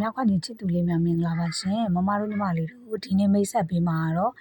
မြောက်ကနေချစ်သူလေးများမင်္ဂလာပါရှင်မမတို့ညီမလေးတို့ ဒီနေ့မိတ်ဆက်ပေးမှာတော့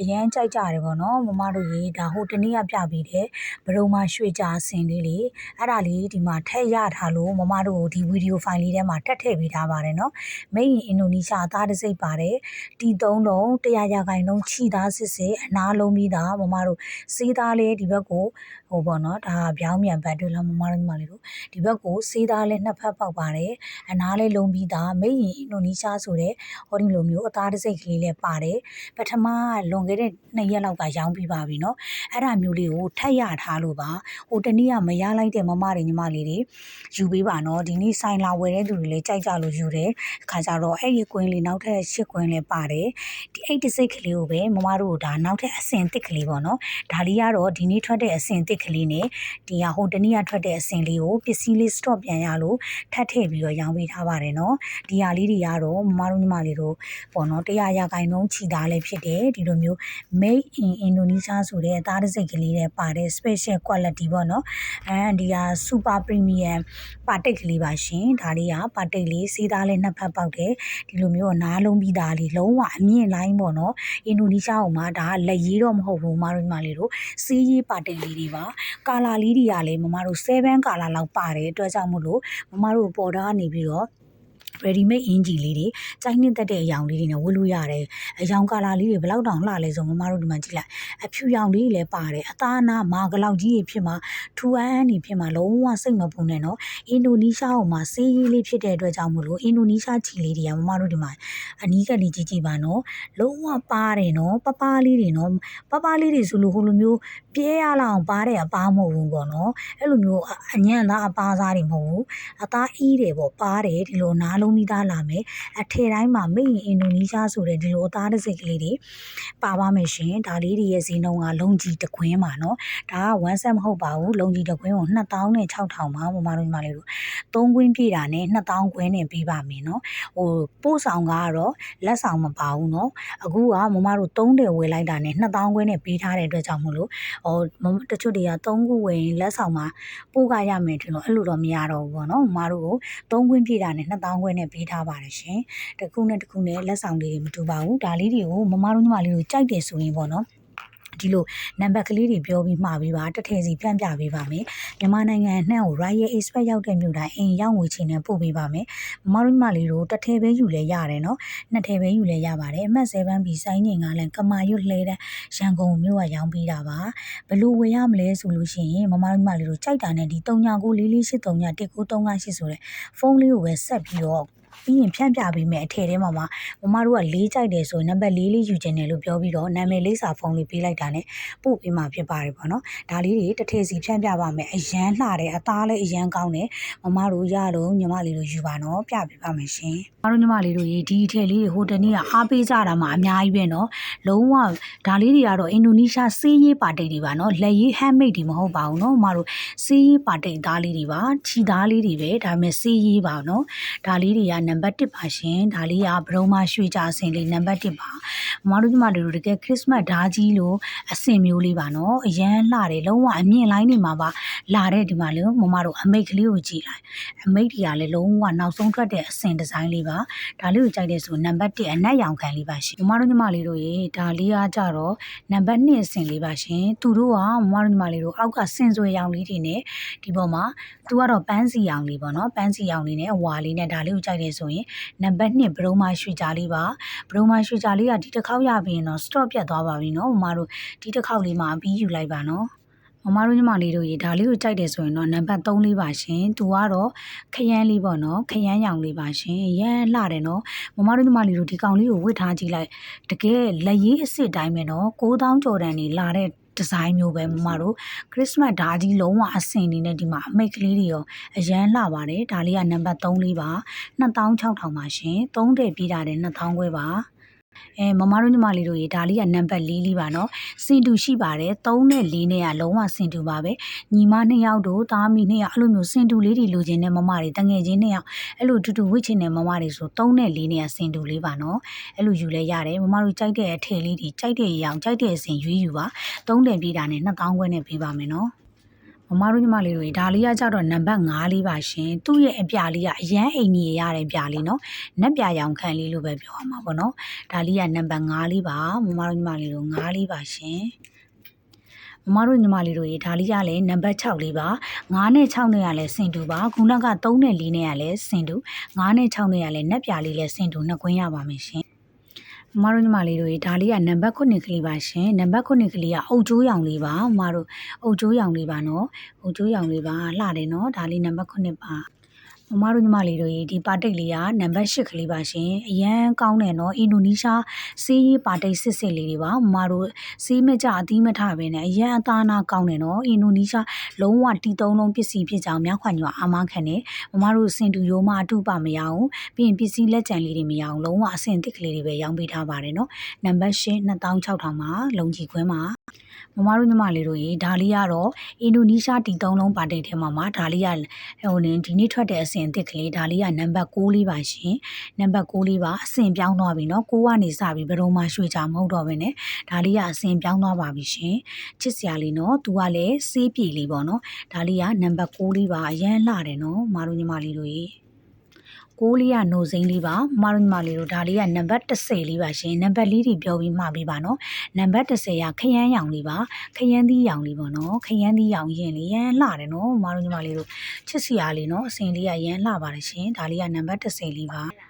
အရန်ကြိုက်ကြတယ်ပေါ့နော်မမတို့ရေဒါဟိုတနေ့ကပြပေးတယ်ဘရုံမှာရွှေကြာဆင်လေးလေအဲ့ဒါလေးဒီမှာထည့်ရထားလို့မမတို့ဒီဗီဒီယိုဖိုင်လေးထဲမှာတက်ထည့်ပေးထားပါတယ်နော်မိတ်ရင်အင်ဒိုနီးရှားအသားတစ်စိတ်ပါတယ်တီသုံးလုံး100ရာခိုင်နှုန်းခြိသားစစ်စစ်အနာလုံးပြီးသားမမတို့စေးသားလေးဒီဘက်ကိုဟိုပေါ့နော်ဒါပြောင်းမြန်ပတ်တွေ့လားမမတို့ညီမလေးတို့ဒီဘက်ကိုစေးသားလေးနှစ်ဖက်ပေါက်ပါတယ်အနားလေးလုံးပြီးသားမိတ်ရင်အင်ဒိုနီးရှားဆိုတဲ့ဟောဒီလိုမျိုးအသားတစ်စိတ်ကလေးလည်းပါတယ်ပထမလွန်ခဲ့တဲ့2ရက်လောက်ကရောင်းပြီးပါပြီเนาะအဲ့ဒါမျိုးလေးကိုထပ်ရထားလို့ပါဟိုတနေ့ကမရလိုက်တဲ့မမတွေညီမလေးတွေယူပေးပါเนาะဒီနေ့ဆိုင်လာဝယ်တဲ့သူတွေလည်းကြိုက်ကြလို့ယူတယ်ခါကြတော့အဲ့ဒီကွင်းလေးနောက်ထပ်ရှစ်ကွင်းလည်းပါတယ်ဒီအိတ်တစ်စိတ်ကလေးကိုပဲမမတို့ဒါနောက်ထပ်အစင်တစ်ကလေးပေါ့เนาะဒါလေးကတော့ဒီနေ့ထွက်တဲ့အစင်တစ်ကလေးနဲ့ဒီဟာဟိုတနေ့ကထွက်တဲ့အစင်လေးကိုပစ္စည်းလေး stock ပြန်ရလို့ထပ်ထည့်ပြီးတော့ရောင်းပေးထားပါတယ်เนาะဒီဟာလေးတွေကတော့မမတို့ညီမလေးတို့ပေါ့နော်တရားရာ ခိုင်နှုန်းခြိသားလည်းဖြစ်တယ်ဒီလိုမျိုး made in Indonesia ဆိုတဲ့အသားတစ်စိတ်ကလေးနဲ့ပါတဲ့ special quality ပေါ့နော်အဲဒီဟာ super premium ပါတိတ်ကလေးပါရှင်ဒါလေးကပါတိတ်လေးစီးသားလေးနှစ်ဖက်ပေါက်တယ်ဒီလိုမျိုးနားလုံးပြီးသားလေးလုံးဝအမြင့်လိုင်းပေါ့နော်အင်ဒိုနီးရှားဟိုမှာဒါလက်ရေးတော့မဟုတ်ဘူးမတို့ညီမလေးတို့စီးရေးပါတိတ်လေးတွေပါကာလာလေးတွေကလည်းမမတို့7ကာလာလောက်ပါတယ်အတွက်ကြောင့်မို့လို့မမတို့ပေါ်တာကနေပြီးတော့ ready made အင်ဂျီလေးတွေစိုင်းနှင်းတက်တဲ့အယောင်လေးတွေနဲ့ဝတ်လို့ရတယ်အယောင်ကာလာလေးတွေဘယ်လောက်တောင်လှလဲဆိုမမတို့ဒီမှာကြည့်လိုက်အဖြူရောင်လေးတွေလည်းပါတယ်အသားနာမာကလောက်ကြီးဖြစ်မှာထူအန်းနေဖြစ်မှာလုံးဝစိတ်မပူနဲ့နော်အင်ဒိုနီးရှားဟိုမှာစေးရေးလေးဖြစ်တဲ့အတွက်ကြောင့်မို့လို့အင်ဒိုနီးရှားချီလေးတွေကမမတို့ဒီမှာအနီးကလေးကြီးကြီးပါနော်လုံးဝပါတယ်နော်ပပလေးတွေနော်ပပလေးတွေဆိုလို့ဟိုလိုမျိုးပြဲရလောက်ပါတဲ့အပားမဟုတ်ဘူးပေါ့နော်အဲ့လိုမျိုးအညံ့သားအပားစားတွေမဟုတ်ဘူးအသားအီးတယ်ပေါ့ပါတယ်ဒီလိုနားလုံးမိသားလာမယ်အထည်တိုင်းမှာမိတ်ရင်အင်ဒိုနီးရှားဆိုတဲ့ဒီလိုအသားတစ်စိတ်ကလေးတွေပါပါမယ်ရှင်ဒါလေးတွေရဲ့ဈေးနှုန်းကလုံကြီးတခွင်းပါနော်ဒါက1 set မဟုတ်ပါဘူးလုံကြီးတခွင်းကို2000နဲ့6000ပါမမတို့ညီမလေးတို့3ခွင်းပြည့်တာနဲ့2000ခွင်းနဲ့ပေးပါမယ်နော်ဟိုပို့ဆောင်ကတော့လက်ဆောင်မပါဘူးနော်အခုကမမတို့3တယ်ဝယ်လိုက်တာနဲ့2000ခွင်းနဲ့ပေးထားတဲ့အတွက်ကြောင့်မို့လို့ဟိုတချို့တွေက3ခုဝယ်ရင်လက်ဆောင်မှာပို့ကရမယ်ထင်လို့အဲ့လိုတော့မရတော့ဘူးပေါ့နော်မမတို့ကို3ခွင်းပြည့်တာနဲ့2000ခွင်းနဲ့ပေးထားပါတယ်ရှင်။တစ်ခုနဲ့တစ်ခုနဲ့လက်ဆောင်လေးတွေမတူပါဘူး။ဒါလေးတွေကိုမမတို့ညီမလေးတို့ကြိုက်တယ်ဆိုရင်ပေါ့နော်။ ဒီလိုနံပါတ်ကလေးတွေပြောပြီးမှာပေးပါတစ်ထည်စီဖြန့်ပြပေးပါမယ်မြန်မာနိုင်ငံအနှံ့ကို Royal Express ရောက်တဲ့မြို့တိုင်းအိမ်ရောက်ငွေချင်းနဲ့ပို့ပေးပါမယ်မမတို့ညီမလေးတို့တစ်ထည်ပဲယူလဲရတယ်နော်နှစ်ထည်ပဲယူလဲရပါတယ်အမှတ်7ဘီစိုင်းငင်ကလည်းကမာရွတ်လှဲတဲ့ရန်ကုန်မြို့ကရောင်းပေးတာပါဘလို့ဝယ်ရမလဲဆိုလို့ရှိရင်မမတို့ညီမလေးတို့ကြိုက်တာနဲ့ဒီ399443191938ဆိုတဲ့ဖုန်းလေးကိုပဲဆက်ပြီးတော့ ပြီးရင်ဖြန့်ပြပေးမယ်အထည်ထဲမှာမှမမတို့ကလေးကြိုက်တယ်ဆိုရင်နံပါတ်လေးလေးယူခြင်းတယ်လို့ပြောပြီးတော့နာမည်လေးစာဖုန်းလေးပေးလိုက်တာနဲ့ပို့ပေးမှာဖြစ်ပါတယ်ပေါ့နော်ဒါလေးတွေတစ်ထည်စီဖြန့်ပြပါမယ်အရန်လှတယ်အသားလည်းအရန်ကောင်းတယ်မမတို့ရလို့ညီမလေးတို့ယူပါနော်ပြပေးပါမယ်ရှင်မတို့ညီမလေးတို့ရေဒီအထည်လေးတွေဟိုတနေ့ကအားပေးကြတာမှအများကြီးပဲနော်လုံးဝဒါလေးတွေကတော့အင်ဒိုနီးရှားစေးရေးပါတိတ်တွေပါနော်လက်ရေး handmade တွေမဟုတ်ပါဘူးနော်မတို့စေးရေးပါတိတ်သားလေးတွေပါခြီသားလေးတွေပဲဒါပေမဲ့စေးရေးပါနော်ဒါလေးတွေကနံပါတ်1ပါရှင်ဒါလေးကဘရုံမရွှေကြအစင်လေးနံပါတ်1ပါမတို့ညီမလေးတို့တကယ်ခရစ်စမတ်ဓာကြီးလို့အစင်မျိုးလေးပါနော်အရန်လှတယ်လုံးဝအမြင့်လိုင်းနေမှာပါလာတဲ့ဒီမှာလေမမတို့အမိတ်ကလေးကိုကြည့်လိုက်အမိတ်တွေကလည်းလုံးဝနောက်ဆုံးထွက်တဲ့အစင်ဒီဇိုင်းလေးပါဒါလေးကိုကြိုက်တဲ့ဆိုနံပါတ်1အနက်ရောင်ခံလေးပါရှင်မမတို့ညီမလေးတို့ရေဒါလေးကကြတော့နံပါတ်2အစင်လေးပါရှင်သူတို့ကမမတို့ညီမလေးတို့အောက်ကစင်ဆွေရောင်လေးတွေနဲ့ဒီပေါ်မှာသူကတော့ပန်းစီရောင်လေးပေါ့နော်ပန်းစီရောင်လေးနဲ့အဝါလေးနဲ့ဒါလေးကိုကြိုက်တယ်ဆိုရင်နံပါတ်2ဘရုံမာရွှေကြာလေးပါဘရုံမာရွှေကြာလေးကဒီတစ်ခေါက်ရပြီးရင်တော့ stop ပြတ်သွားပါပြီနော်မမတို့ဒီတစ်ခေါက်လေးမှာပြီးယူလိုက်ပါနော်မမတို့ညီမလေးတို့ရေဒါလေးကိုကြိုက်တယ်ဆိုရင်တော့နံပါတ်3လေးပါရှင်သူကတော့ခရမ်းလေးပေါ့နော်ခရမ်းရောင်လေးပါရှင်ရမ်းလှတယ်နော်မမတို့ညီမလေးတို့ဒီကောင်လေးကိုဝတ်ထားကြည့်လိုက်တကယ်လက်ရည်အစ်စ်တိုင်းပဲနော်9000ကျော်တန်နေလာတဲ့ ဒီဇိုင်းမျိုးပဲမမတို့ခရစ်စမတ်ဓာကြီးလုံးဝအဆင်နေနဲ့ဒီမှာအမိတ်ကလေးတွေရောအရန်လှပါတယ်ဒါလေးကနံပါတ်3လေးပါ2600ပါရှင်3တဲ့ပြေးတာတဲ့2000ခွဲပါ အဲမမတို့ညီမလေးတို့ရေဒါလေးကနံပါတ်4လေးပါနော်စင်တူရှိပါတယ်3နဲ့4နဲ့ကလုံးဝစင်တူပါပဲညီမနှစ်ယောက်တို့သားမိနှစ်ယောက်အဲ့လိုမျိုးစင်တူလေးတွေလိုချင်တဲ့မမတွေတငယ်ချင်းနှစ်ယောက်အဲ့လိုတူတူဝစ်ချင်တဲ့မမတွေဆို3နဲ့4နဲ့ကစင်တူလေးပါနော်အဲ့လိုယူလဲရတယ်မမတို့ကြိုက်တဲ့အထည်လေးတွေကြိုက်တဲ့အရောင်ကြိုက်တဲ့အစင်ရွေးယူပါ3တယ်ပြေးတာနဲ့2000ခွဲနဲ့ပေးပါမယ်နော် မမမတို့ညီမလေးတို့ဒါလေးကကြတော့နံပါတ်5လေးပါရှင်သူ့ရဲ့အပြာလေးကအရန်အိမ်ကြီးရတဲ့ပြာလေးနော်နက်ပြာရောင်ခံလေးလို့ပဲပြောရမှာပေါ့နော်ဒါလေးကနံပါတ်5လေးပါမမတို့ညီမလေးတို့5လေးပါရှင်မမတို့ညီမလေးတို့ရေဒါလေးကလည်းနံပါတ်6လေးပါ9နဲ့6နဲ့ကလည်းစင်တူပါခုနက3နဲ့4နဲ့ကလည်းစင်တူ9နဲ့6နဲ့ကလည်းနက်ပြာလေးလည်းစင်တူနှစ်ခွင်းရပါမယ်ရှင် မမတို့ညီမလေးတို့ရေဒါလေးကနံပါတ်9ကလေးပါရှင်နံပါတ်9ကလေးကအုတ်ကျိုးရောင်လေးပါမမတို့အုတ်ကျိုးရောင်လေးပါနော်ဟိုကျိုးရောင်လေးပါလှတယ်နော်ဒါလေးနံပါတ်9ပါ မမတို့ညီမလေးတို့ရေဒီပါတိတ်လေးကနံပါတ်10ကလေးပါရှင်အရန်ကောင်းတယ်နော်အင်ဒိုနီးရှားစီးရေးပါတိတ်စစ်စစ်လေးတွေပါမမတို့စီးမကြအသီးမထပဲနဲ့အရန်အသားနာကောင်းတယ်နော်အင်ဒိုနီးရှားလုံးဝတီသုံးလုံးပစ္စည်းဖြစ်ကြောင်းများခွန်ညအာမခံတယ်မမတို့စင်တူရိုးမအတုပမရအောင်ပြီးရင်ပစ္စည်းလက်ကျန်လေးတွေမရအောင်လုံးဝအဆင်သစ်ကလေးတွေပဲရောင်းပေးထားပါတယ်နော်နံပါတ်10 2600မှာလုံကြီးခွင်းမှာ မမတို့ညီမလေးတို့ရေဒါလေးကတော့အင်ဒိုနီးရှားတီသုံးလုံးပါတိတ်ထဲမှာမှာဒါလေးကဟိုနေဒီနေ့ထွက်တဲ့အဆင်အသစ်ကလေးဒါလေးကနံပါတ်6လေးပါရှင်နံပါတ်6လေးပါအဆင်ပြောင်းသွားပြီเนาะ6ကနေစပြီးဘယ်တော့မှရွှေချမဟုတ်တော့ဘဲနဲ့ဒါလေးကအဆင်ပြောင်းသွားပါပြီရှင်ချစ်စရာလေးเนาะသူကလည်းစေးပြေလေးပေါ့เนาะဒါလေးကနံပါတ်6လေးပါအရန်လှတယ်เนาะမတို့ညီမလေးတို့ရေ ကိုးလေးကနိုစိမ့်လေးပါမမတို့ညီမလေးတို့ဒါလေးကနံပါတ်30လေးပါရှင်နံပါတ်လေးတွေပြောပြီးမှာပေးပါနော်နံပါတ်30ကခရမ်းရောင်လေးပါခရမ်းသီးရောင်လေးပေါ့နော်ခရမ်းသီးရောင်ရင်လေးရမ်းလှတယ်နော်မမတို့ညီမလေးတို့ချစ်စရာလေးနော်အစင်လေးကရမ်းလှပါတယ်ရှင်ဒါလေးကနံပါတ်30လေးပါ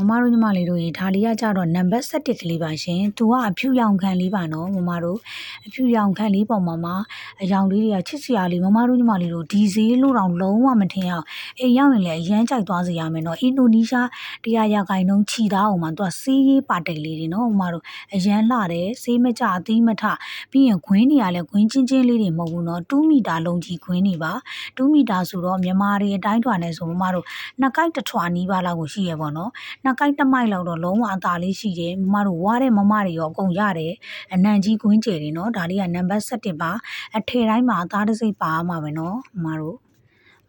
မမတို့ညီမလေးတို့ရေဒါလေးကကြတော့နံပါတ်7ကလေးပါရှင်သူကအဖြူရောင်ခံလေးပါနော်မမတို့အဖြူရောင်ခံလေးပေါ်မှာမှာအရောင်လေးတွေကချစ်စရာလေးမမတို့ညီမလေးတို့ဒီဈေးလို့တော့လုံးဝမထင်အောင်အိမ်ရောက်ရင်လည်းအရန်ကြိုက်သွားစေရမယ်နော်အင်ဒိုနီးရှားတရားရာခိုင်နှုန်းခြီသားအောင်မှာသူကစီးရေးပါတိတ်လေးတွေနော်ဟိုမှာတို့အရန်လှတယ်စေးမကြအသီးမထပြီးရင်ခွင်းနေရလဲခွင်းချင်းချင်းလေးတွေမဟုတ်ဘူးနော်2မီတာလုံးကြီးခွင်းနေပါ2မီတာဆိုတော့မြန်မာတွေအတိုင်းထွာနဲ့ဆိုမမတို့နှစ်ကိုက်တစ်ထွာနီးပါးလောက်ကိုရှိရပေါ့နော်နှစ်ကိုက်တစ်မိုက်လောက်တော့လုံးဝအသာလေးရှိတယ်မမတို့ဝါတဲ့မမတွေရောအကုန်ရတယ်အနံကြီးခွင်းကျယ်တွေနော်ဒါလေးကနံပါတ်7ပါအထည်တိုင်းမှာအသားတစ်စိတ်ပါမှာပဲနော်မမတို့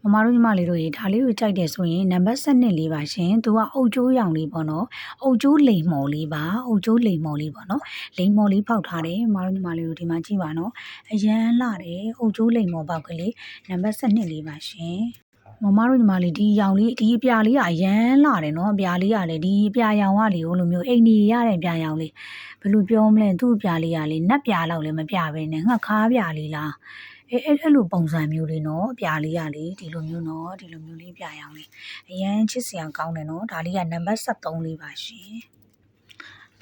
မမတို့ညီမလေးတို့ရေဒါလေးကိုကြိုက်တယ်ဆိုရင်နံပါတ်7လေးပါရှင်သူကအုတ်ကျိုးရောင်လေးပေါ့နော်အုတ်ကျိုးလိမ်မော်လေးပါအုတ်ကျိုးလိမ်မော်လေးပေါ့နော်လိမ်မော်လေးပေါက်ထားတယ်မမတို့ညီမလေးတို့ဒီမှာကြည့်ပါနော်အရန်လှတယ်အုတ်ကျိုးလိမ်မော်ပေါက်ကလေးနံပါတ်7လေးပါရှင် မမတို့ညီမလေးဒီရောင်လေးဒီအပြာလေးကအရန်လှတယ်နော်အပြာလေးကလည်းဒီအပြာရောင်ကလေဟိုလိုမျိုးအိမ်နေရတဲ့အပြာရောင်လေးဘယ်လိုပြောမလဲသူ့အပြာလေးကလေနက်ပြာလောက်လည်းမပြဘဲနဲ့ငှက်ခါပြာလေးလားအဲအဲ့အဲ့လိုပုံစံမျိုးလေးနော်အပြာလေးရလေဒီလိုမျိုးနော်ဒီလိုမျိုးလေးပြရအောင်လေးအရန်ချစ်စရာကောင်းတယ်နော်ဒါလေးကနံပါတ်73လေးပါရှင်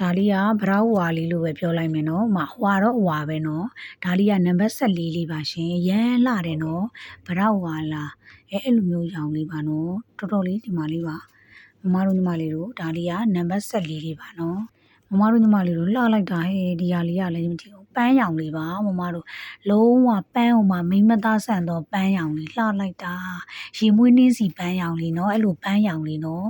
ဒါလေးကဘရောက်ဝါလေးလို့ပဲပြောလိုက်မယ်နော်မဟွာတော့ဟွာပဲနော်ဒါလေးကနံပါတ်14လေးပါရှင်ရမ်းလှတယ်နော်ဘရောက်ဝါလားအဲအဲ့လိုမျိုးရောင်လေးပါနော်တော်တော်လေးဒီမှာလေးပါမမတို့ညီမလေးတို့ဒါလေးကနံပါတ်14လေးပါနော်မမတို့ညီမလေးတို့လှလိုက်တာဟဲ့ဒီဟာလေးကလည်းမကြည့်ဘူး ပန်းရောင်လေးပါမမတို့လုံးဝပန်းအောင်မှမိမသားဆန်တော့ပန်းရောင်လေးလှလိုက်တာရေမွေးနှင်းစီပန်းရောင်လေးနော်အဲ့လိုပန်းရောင်လေးနော်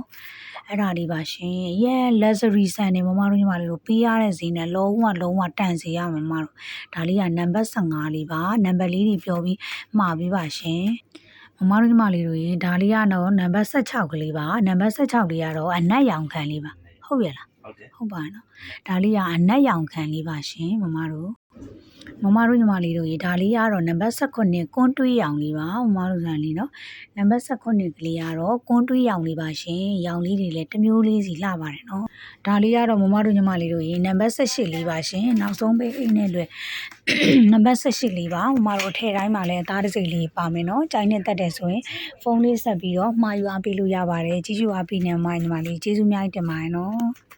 အဲ့ဒါလေးပါရှင်ရဲ luxury ဆန်နေမမတို့ညီမလေးတို့ပေးရတဲ့ဈေးနဲ့လုံးဝလုံးဝတန်စေရမယ်မမတို့ဒါလေးကနံပါတ်15လေးပါနံပါတ်လေးတွေပြောပြီးမှာပေးပါရှင်မမတို့ညီမလေးတို့ရေဒါလေးကတော့နံပါတ်16ကလေးပါနံပါတ်16လေးကတော့အနက်ရောင်ခံလေးပါဟုတ်ရဲ့လားဟုတ်တယ်ဟုတ်ပါနော်ဒါလေးကအနက်ရောင်ခံလေးပါရှင်မမတို့မမတို့ညီမလေးတို့ရေဒါလေးကတော့နံပါတ်18ကွန်းတွေးရောင်လေးပါမမတို့ဇာလေးနော်နံပါတ်18ကလေးကတော့ကွန်းတွေးရောင်လေးပါရှင်ရောင်လေးတွေလည်းတစ်မျိုးလေးစီလှပါတယ်နော်ဒါလေးကတော့မမတို့ညီမလေးတို့ရေနံပါတ်18လေးပါရှင်နောက်ဆုံးပေးအိမ်နဲ့လွယ်နံပါတ်18လေးပါမမတို့အထည့်တိုင်းမှာလည်းအသားတစ်စိတ်လေးပါမယ်နော်ကြိုင်းနဲ့တက်တယ်ဆိုရင်ဖုန်းလေးဆက်ပြီးတော့မှာယူအားပေးလို့ရပါတယ်ကြီးကျူအားပေးနေမှာညီမလေးကျေးဇူးအများကြီးတင်ပါတယ်နော်